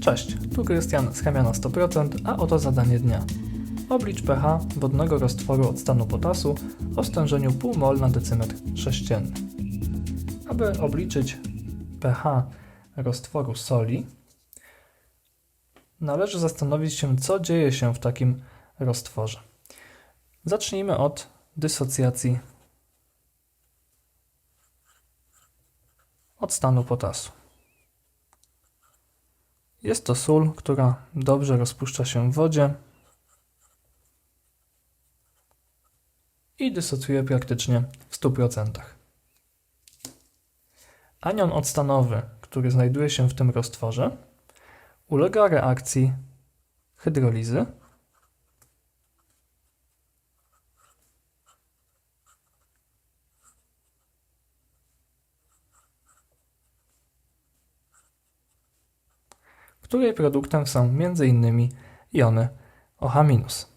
Cześć, tu Krystian z Chemia na 100%, a oto zadanie dnia. Oblicz pH wodnego roztworu octanu potasu o stężeniu pół mol na decymetr sześcienny. Aby obliczyć pH roztworu soli, należy zastanowić się, co dzieje się w takim roztworze. Zacznijmy od dysocjacji octanu potasu. Jest to sól, która dobrze rozpuszcza się w wodzie i dysocjuje praktycznie w 100%. Anion octanowy, który znajduje się w tym roztworze, ulega reakcji hydrolizy której produktem są m.in. jony OH-.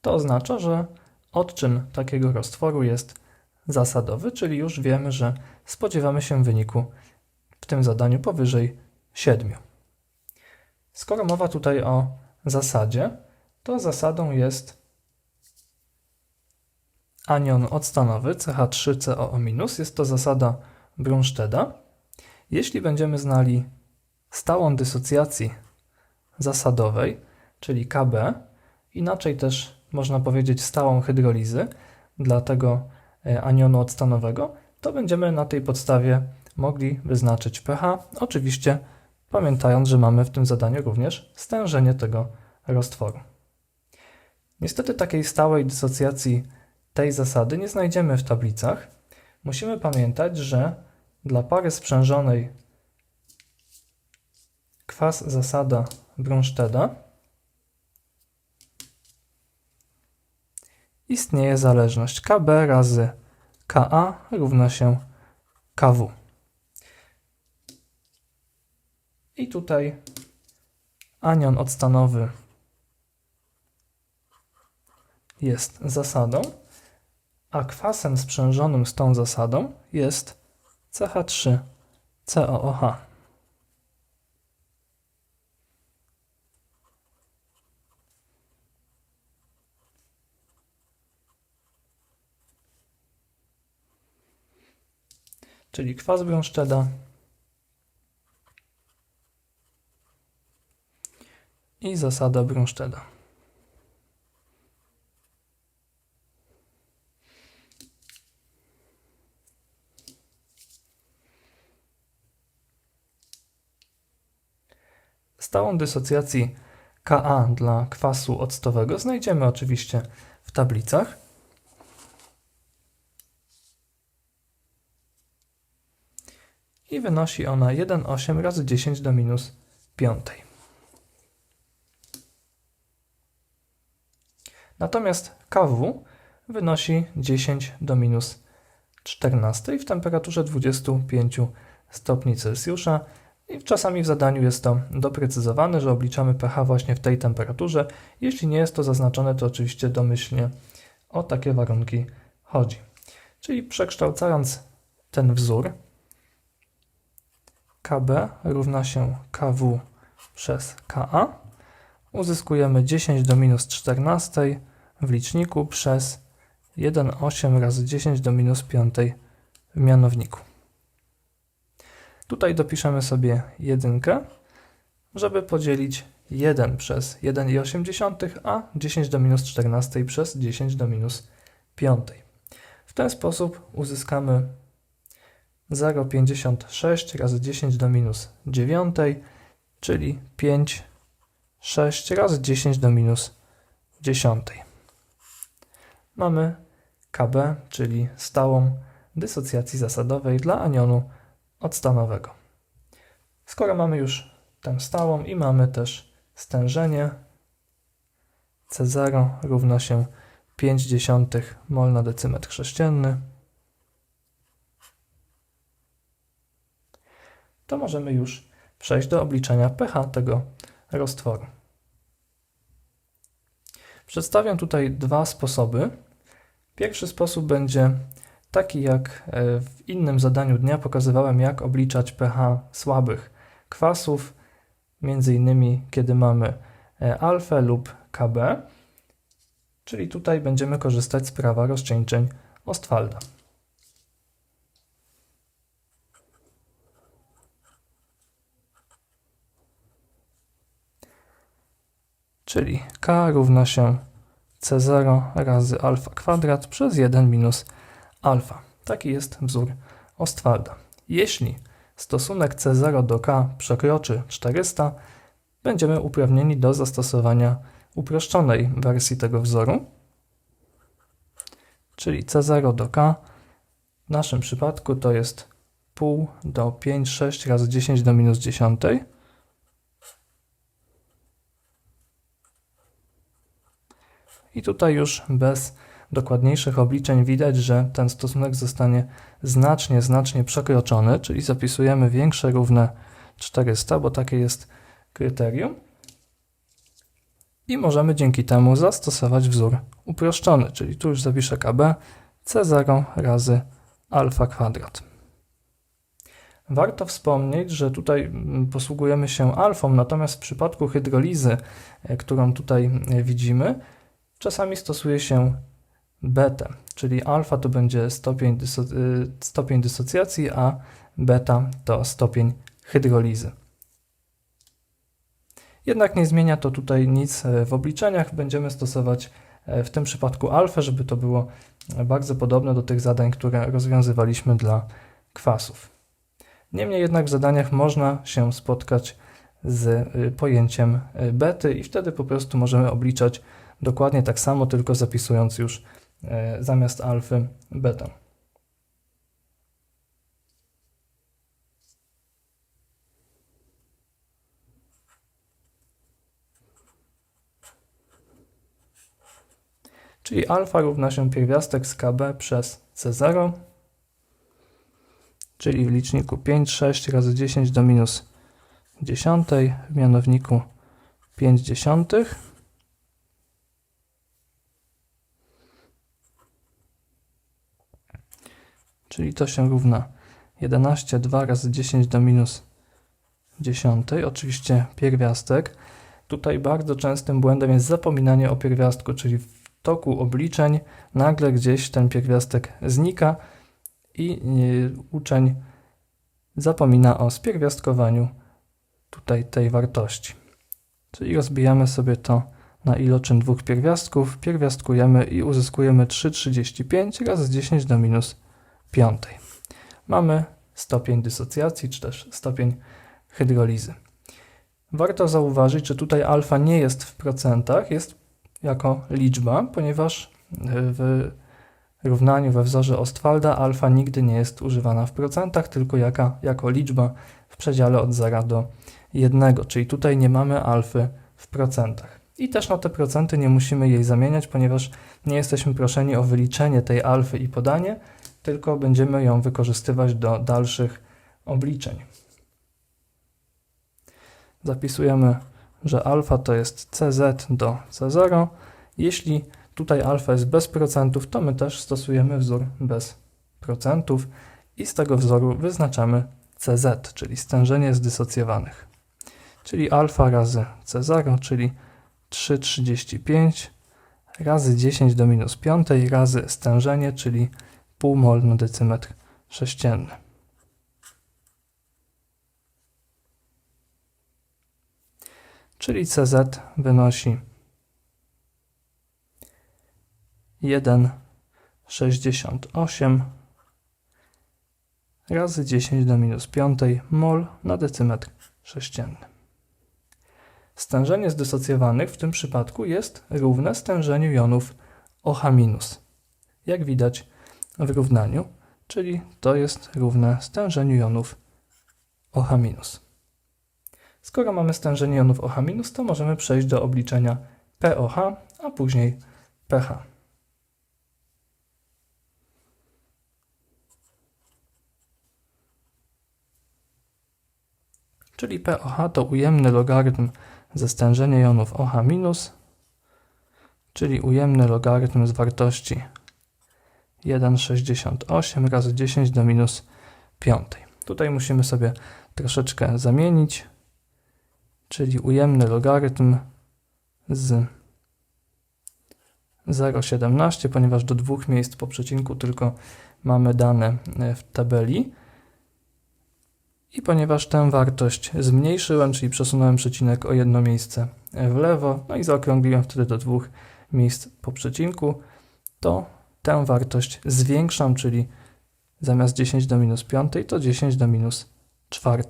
To oznacza, że odczyn takiego roztworu jest zasadowy, czyli już wiemy, że spodziewamy się wyniku w tym zadaniu powyżej 7. Skoro mowa tutaj o zasadzie, to zasadą jest anion octanowy CH3COO-. Jest to zasada Brunstedta. Jeśli będziemy znali stałą dysocjacji zasadowej, czyli KB, inaczej też można powiedzieć stałą hydrolizy dla tego e, anionu octanowego, to będziemy na tej podstawie mogli wyznaczyć pH, oczywiście pamiętając, że mamy w tym zadaniu również stężenie tego roztworu. Niestety takiej stałej dysocjacji tej zasady nie znajdziemy w tablicach. Musimy pamiętać, że dla pary sprzężonej kwas zasada Brunstedta istnieje zależność KB razy Ka równa się KW. I tutaj anion octanowy jest zasadą, a kwasem sprzężonym z tą zasadą jest CH3COOH. Czyli kwas Brunstedta i zasada Brunstedta. Stałą dysocjacji Ka dla kwasu octowego znajdziemy oczywiście w tablicach. I wynosi ona 1,8 razy 10 do minus 5. Natomiast KW wynosi 10 do minus 14 w temperaturze 25 stopni Celsjusza i czasami w zadaniu jest to doprecyzowane, że obliczamy pH właśnie w tej temperaturze. Jeśli nie jest to zaznaczone, to oczywiście domyślnie o takie warunki chodzi. Czyli przekształcając ten wzór, KB równa się KW przez KA, uzyskujemy 10 do minus 14 w liczniku przez 1,8 razy 10 do minus 5 w mianowniku. Tutaj dopiszemy sobie jedynkę, żeby podzielić 1 przez 1,8, a 10 do minus 14 przez 10 do minus 5. W ten sposób uzyskamy 0,56 razy 10 do minus 9, czyli 5, 6 razy 10 do minus 10. Mamy KB, czyli stałą dysocjacji zasadowej dla anionu octanowego. Skoro mamy już tę stałą i mamy też stężenie C0 równa się 0,5 mol na decymetr sześcienny, to możemy już przejść do obliczenia pH tego roztworu. Przedstawiam tutaj dwa sposoby. Pierwszy sposób będzie taki jak e, w innym zadaniu dnia pokazywałem, jak obliczać pH słabych kwasów, między innymi kiedy mamy e, alfę lub KB, czyli tutaj będziemy korzystać z prawa rozcieńczeń Ostwalda. Czyli k równa się c0 razy alfa kwadrat przez 1 minus alfa. Taki jest wzór Ostwalda. Jeśli stosunek C0 do K przekroczy 400, będziemy uprawnieni do zastosowania uproszczonej wersji tego wzoru, czyli C0 do K. W naszym przypadku to jest pół do 5, 6 razy 10 do minus 10. I tutaj już bez dokładniejszych obliczeń widać, że ten stosunek zostanie znacznie, znacznie przekroczony, czyli zapisujemy większe równe 400, bo takie jest kryterium. I możemy dzięki temu zastosować wzór uproszczony, czyli tu już zapiszę KB C0 razy alfa kwadrat. Warto wspomnieć, że tutaj mm, posługujemy się alfą, natomiast w przypadku hydrolizy, e, którą tutaj e, widzimy, czasami stosuje się betę, czyli alfa to będzie stopień, dyso y, stopień dysocjacji, a beta to stopień hydrolizy. Jednak nie zmienia to tutaj nic e, w obliczeniach. Będziemy stosować e, w tym przypadku alfę, żeby to było bardzo podobne do tych zadań, które rozwiązywaliśmy dla kwasów. Niemniej jednak w zadaniach można się spotkać z pojęciem bety i wtedy po prostu możemy obliczać dokładnie tak samo, tylko zapisując już E, zamiast alfy beta. Czyli alfa równa się pierwiastek z KB przez C0, czyli w liczniku 5, 6 razy 10 do minus 10, w mianowniku 5 dziesiątych. Czyli to się równa 11, 2 razy 10 do minus 10, oczywiście pierwiastek. Tutaj bardzo częstym błędem jest zapominanie o pierwiastku, czyli w toku obliczeń nagle gdzieś ten pierwiastek znika i y, uczeń zapomina o spierwiastkowaniu tutaj tej wartości. Czyli rozbijamy sobie to na iloczyn dwóch pierwiastków, pierwiastkujemy i uzyskujemy 3,35 razy 10 do minus piątej. Mamy stopień dysocjacji, czy też stopień hydrolizy. Warto zauważyć, że tutaj alfa nie jest w procentach, jest jako liczba, ponieważ w równaniu we wzorze Ostwalda alfa nigdy nie jest używana w procentach, tylko jaka, jako liczba w przedziale od 0 do 1, czyli tutaj nie mamy alfy w procentach. I też na te procenty nie musimy jej zamieniać, ponieważ nie jesteśmy proszeni o wyliczenie tej alfy i podanie, tylko będziemy ją wykorzystywać do dalszych obliczeń. Zapisujemy, że alfa to jest CZ do C0. Jeśli tutaj alfa jest bez procentów, to my też stosujemy wzór bez procentów i z tego wzoru wyznaczamy CZ, czyli stężenie zdysocjowanych. Czyli alfa razy C0, czyli 3,35 razy 10 do minus 5 razy stężenie, czyli pół mol na decymetr sześcienny. Czyli CZ wynosi 1,68 razy 10 do minus 5 mol na decymetr sześcienny. Stężenie zdysocjowanych w tym przypadku jest równe stężeniu jonów OH-. Jak widać, w równaniu, czyli to jest równe stężeniu jonów OH-. Skoro mamy stężenie jonów OH-, to możemy przejść do obliczenia POH, a później pH. Czyli POH to ujemny logarytm ze stężenia jonów OH-, czyli ujemny logarytm z wartości 1,68 razy 10 do minus 5. Tutaj musimy sobie troszeczkę zamienić, czyli ujemny logarytm z 0,17, ponieważ do dwóch miejsc po przecinku tylko mamy dane e, w tabeli. I ponieważ tę wartość zmniejszyłem, czyli przesunąłem przecinek o jedno miejsce w lewo, no i zaokrągliłem wtedy do dwóch miejsc po przecinku, to tę wartość zwiększam, czyli zamiast 10 do minus 5 to 10 do minus 4.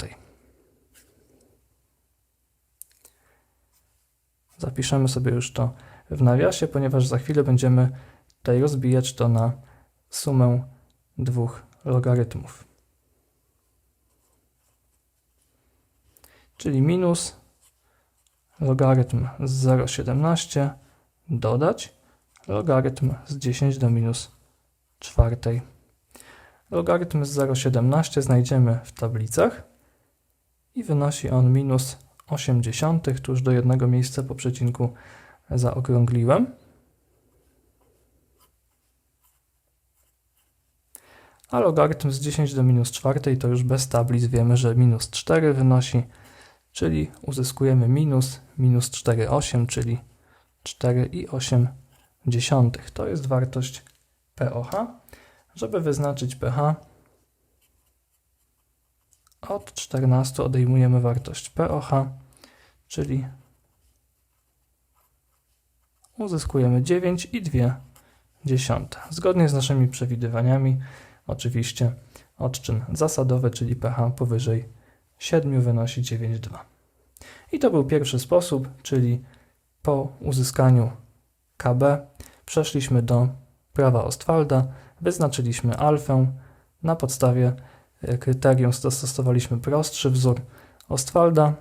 Zapiszemy sobie już to w nawiasie, ponieważ za chwilę będziemy tutaj rozbijać to na sumę dwóch logarytmów. Czyli minus logarytm z 0,17 dodać logarytm z 10 do minus 4. Logarytm z 0,17 znajdziemy w tablicach i wynosi on minus 80, tu już do jednego miejsca po przecinku zaokrągliłem. A logarytm z 10 do minus 4 to już bez tablic wiemy, że minus 4 wynosi, czyli uzyskujemy minus minus 4,8, czyli 4,8 dziesiątych. To jest wartość POH. Żeby wyznaczyć pH, od 14 odejmujemy wartość POH, czyli uzyskujemy 9,2. Zgodnie z naszymi przewidywaniami, oczywiście odczyn zasadowy, czyli pH powyżej 7 wynosi 9,2. I to był pierwszy sposób, czyli po uzyskaniu KB przeszliśmy do prawa Ostwalda, wyznaczyliśmy alfę, na podstawie e, kryterium zastosowaliśmy prostszy wzór Ostwalda,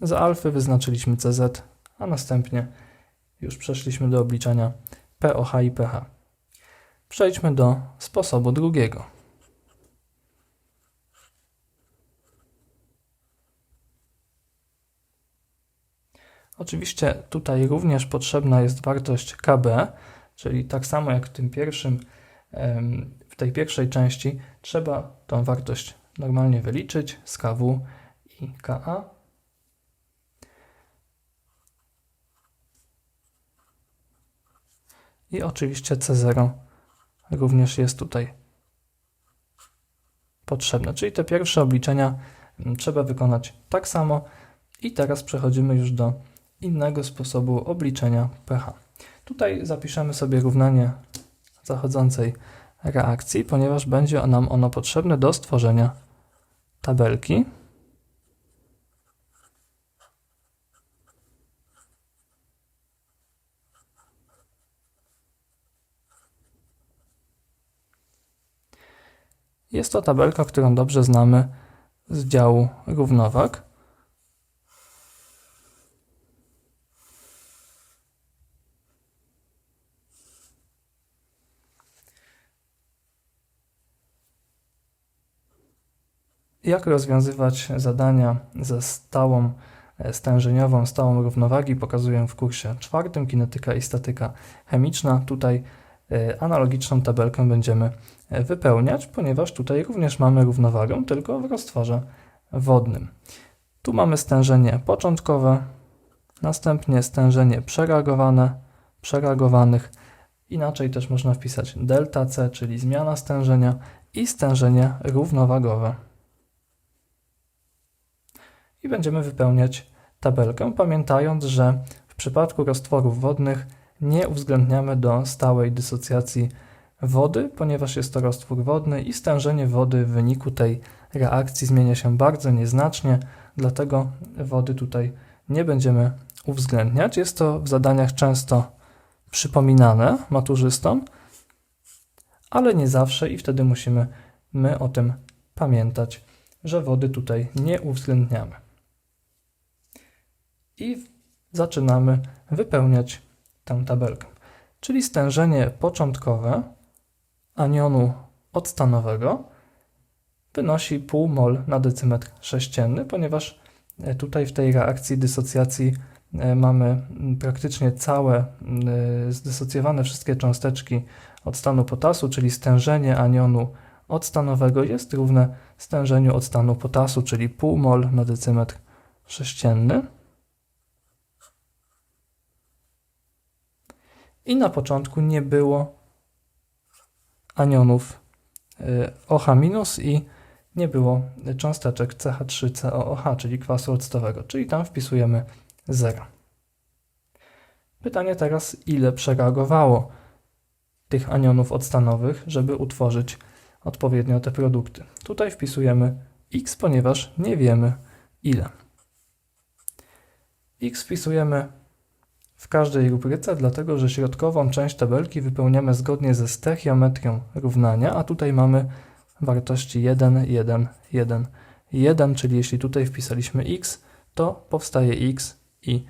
z alfy wyznaczyliśmy CZ, a następnie już przeszliśmy do obliczania POH i pH. Przejdźmy do sposobu drugiego. Oczywiście tutaj również potrzebna jest wartość KB, czyli tak samo jak w tym pierwszym, w tej pierwszej części trzeba tą wartość normalnie wyliczyć z KW i KA. I oczywiście C0 również jest tutaj potrzebne. Czyli te pierwsze obliczenia trzeba wykonać tak samo. I teraz przechodzimy już do innego sposobu obliczenia pH. Tutaj zapiszemy sobie równanie zachodzącej reakcji, ponieważ będzie nam ono potrzebne do stworzenia tabelki. Jest to tabelka, którą dobrze znamy z działu równowag. Jak rozwiązywać zadania ze stałą e, stężeniową, stałą równowagi pokazuję w kursie czwartym, kinetyka i statyka chemiczna. Tutaj e, analogiczną tabelkę będziemy e, wypełniać, ponieważ tutaj również mamy równowagę, tylko w roztworze wodnym. Tu mamy stężenie początkowe, następnie stężenie przereagowane, przereagowanych, inaczej też można wpisać delta C, czyli zmiana stężenia i stężenie równowagowe i będziemy wypełniać tabelkę, pamiętając, że w przypadku roztworów wodnych nie uwzględniamy do stałej dysocjacji wody, ponieważ jest to roztwór wodny i stężenie wody w wyniku tej reakcji zmienia się bardzo nieznacznie, dlatego wody tutaj nie będziemy uwzględniać. Jest to w zadaniach często przypominane maturzystom, ale nie zawsze i wtedy musimy my o tym pamiętać, że wody tutaj nie uwzględniamy i zaczynamy wypełniać tę tabelkę. Czyli stężenie początkowe anionu odstanowego wynosi pół mol na decymetr sześcienny, ponieważ e, tutaj w tej reakcji dysocjacji e, mamy praktycznie całe e, zdysocjowane wszystkie cząsteczki od stanu potasu, czyli stężenie anionu odstanowego jest równe stężeniu odstanu potasu, czyli pół mol na decymetr sześcienny. I na początku nie było anionów OH- i nie było cząsteczek CH3COOH, czyli kwasu octowego, czyli tam wpisujemy 0. Pytanie teraz, ile przereagowało tych anionów odstanowych, żeby utworzyć odpowiednio te produkty. Tutaj wpisujemy x, ponieważ nie wiemy ile. x wpisujemy każdej rubryce, dlatego że środkową część tabelki wypełniamy zgodnie ze stechiometrią równania, a tutaj mamy wartości 1, 1, 1, 1, czyli jeśli tutaj wpisaliśmy x, to powstaje x i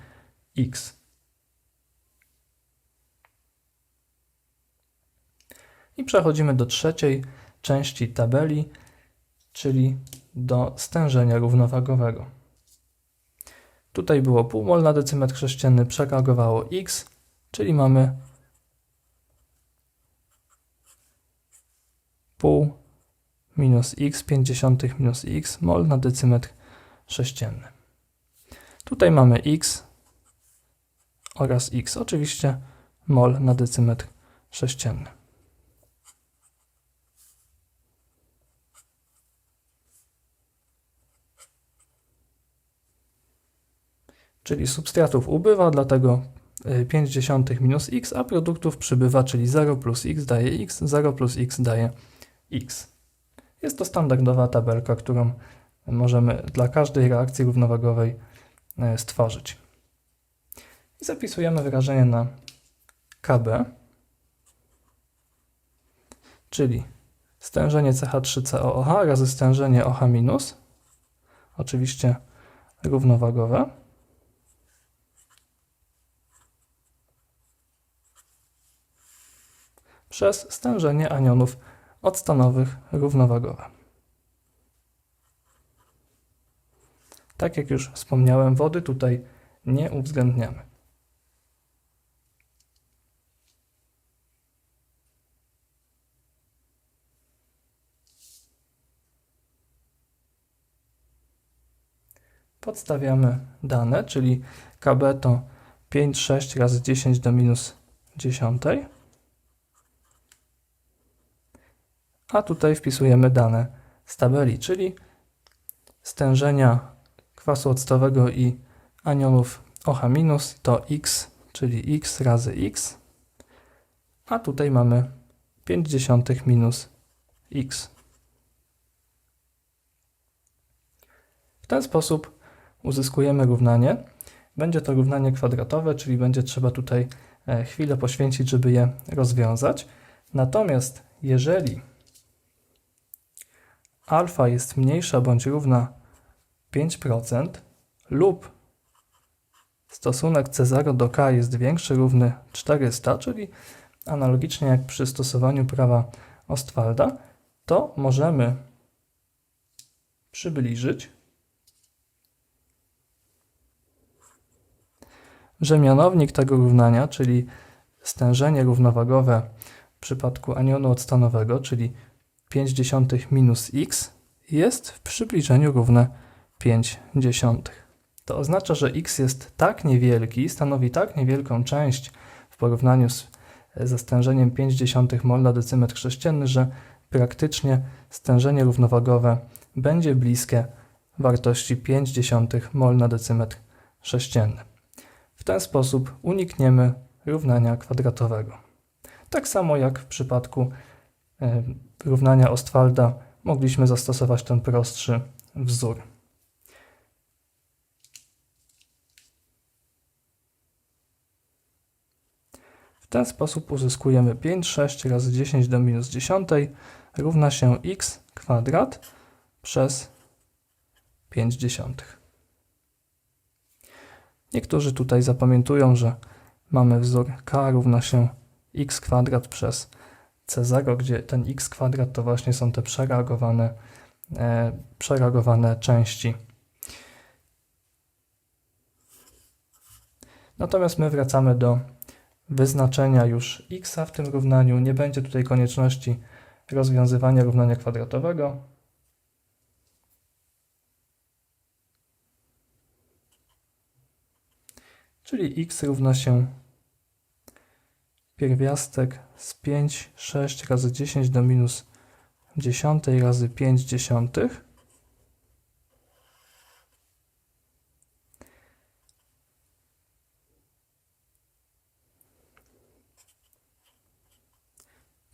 x. I przechodzimy do trzeciej części tabeli, czyli do stężenia równowagowego. Tutaj było pół mol na decymetr sześcienny, przereagowało x, czyli mamy pół minus x, 50 minus x mol na decymetr sześcienny. Tutaj mamy x oraz x, oczywiście mol na decymetr sześcienny. Czyli substratów ubywa, dlatego 5 y, dziesiątych minus x, a produktów przybywa, czyli 0 plus x daje x, 0 plus x daje x. Jest to standardowa tabelka, którą możemy dla każdej reakcji równowagowej y, stworzyć. Zapisujemy wyrażenie na KB, czyli stężenie CH3COOH razy stężenie OH-, oczywiście równowagowe, przez stężenie anionów odstanowych równowagowe. Tak jak już wspomniałem, wody tutaj nie uwzględniamy. Podstawiamy dane, czyli KB to 5, 6 razy 10 do minus 10. a tutaj wpisujemy dane z tabeli, czyli stężenia kwasu octowego i anionów OH- to x, czyli x razy x, a tutaj mamy 5 minus x. W ten sposób uzyskujemy równanie. Będzie to równanie kwadratowe, czyli będzie trzeba tutaj e, chwilę poświęcić, żeby je rozwiązać. Natomiast jeżeli alfa jest mniejsza bądź równa 5% lub stosunek C0 do K jest większy równy 400, czyli analogicznie jak przy stosowaniu prawa Ostwalda, to możemy przybliżyć, że mianownik tego równania, czyli stężenie równowagowe w przypadku anionu odstanowego, czyli 5 dziesiątych minus x jest w przybliżeniu równe 5 dziesiątych. To oznacza, że x jest tak niewielki, stanowi tak niewielką część w porównaniu z, ze stężeniem 5 dziesiątych mol na decymetr sześcienny, że praktycznie stężenie równowagowe będzie bliskie wartości 5 dziesiątych mol na decymetr sześcienny. W ten sposób unikniemy równania kwadratowego. Tak samo jak w przypadku E, równania Ostwalda mogliśmy zastosować ten prostszy wzór. W ten sposób uzyskujemy 5, 6 razy 10 do minus 10 równa się x kwadrat przez 5 dziesiątych. Niektórzy tutaj zapamiętują, że mamy wzór k równa się x kwadrat przez C0, gdzie ten x kwadrat to właśnie są te przereagowane, e, przereagowane części. Natomiast my wracamy do wyznaczenia już x w tym równaniu. Nie będzie tutaj konieczności rozwiązywania równania kwadratowego. Czyli x równa się pierwiastek z 5, 6 razy 10 do minus 10 razy 5 dziesiątych.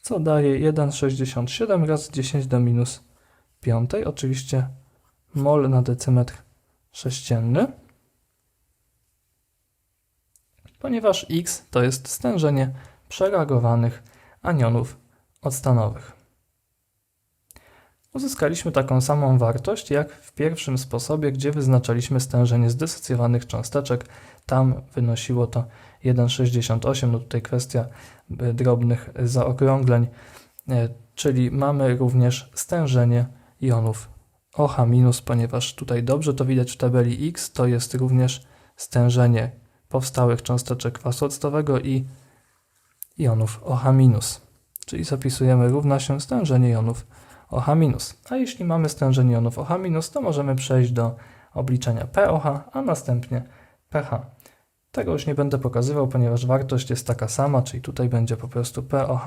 Co daje 1,67 razy 10 do minus 5. Oczywiście mol na decymetr sześcienny. Ponieważ x to jest stężenie przereagowanych anionów octanowych. Uzyskaliśmy taką samą wartość jak w pierwszym sposobie, gdzie wyznaczaliśmy stężenie zdysocjowanych cząsteczek. Tam wynosiło to 1,68. No tutaj kwestia y, drobnych zaokrągleń, y, czyli mamy również stężenie jonów OH-, ponieważ tutaj dobrze to widać w tabeli X, to jest również stężenie powstałych cząsteczek kwasu octowego i jonów OH-, czyli zapisujemy równa się stężenie jonów OH-. A jeśli mamy stężenie jonów OH-, to możemy przejść do obliczenia POH, a następnie pH. Tego już nie będę pokazywał, ponieważ wartość jest taka sama, czyli tutaj będzie po prostu POH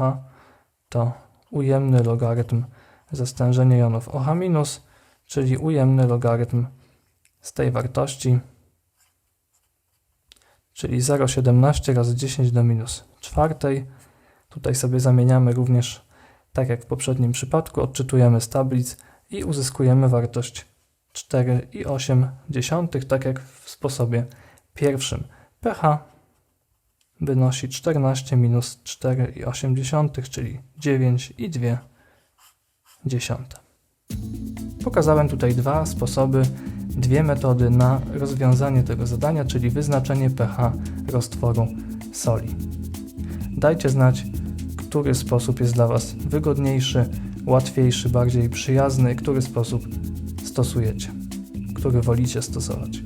to ujemny logarytm ze stężenia jonów OH-, czyli ujemny logarytm z tej wartości, czyli 0,17 razy 10 do minus czwartej. Tutaj sobie zamieniamy również, tak jak w poprzednim przypadku, odczytujemy z tablic i uzyskujemy wartość 4,8, tak jak w sposobie pierwszym pH wynosi 14 minus 4,8, czyli 9,2. Pokazałem tutaj dwa sposoby, dwie metody na rozwiązanie tego zadania, czyli wyznaczenie pH roztworu soli. Dajcie znać, który sposób jest dla Was wygodniejszy, łatwiejszy, bardziej przyjazny, który sposób stosujecie, który wolicie stosować.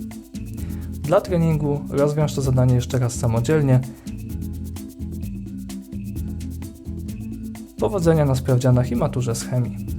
Dla treningu rozwiąż to zadanie jeszcze raz samodzielnie. Powodzenia na sprawdzianach i maturze z chemii.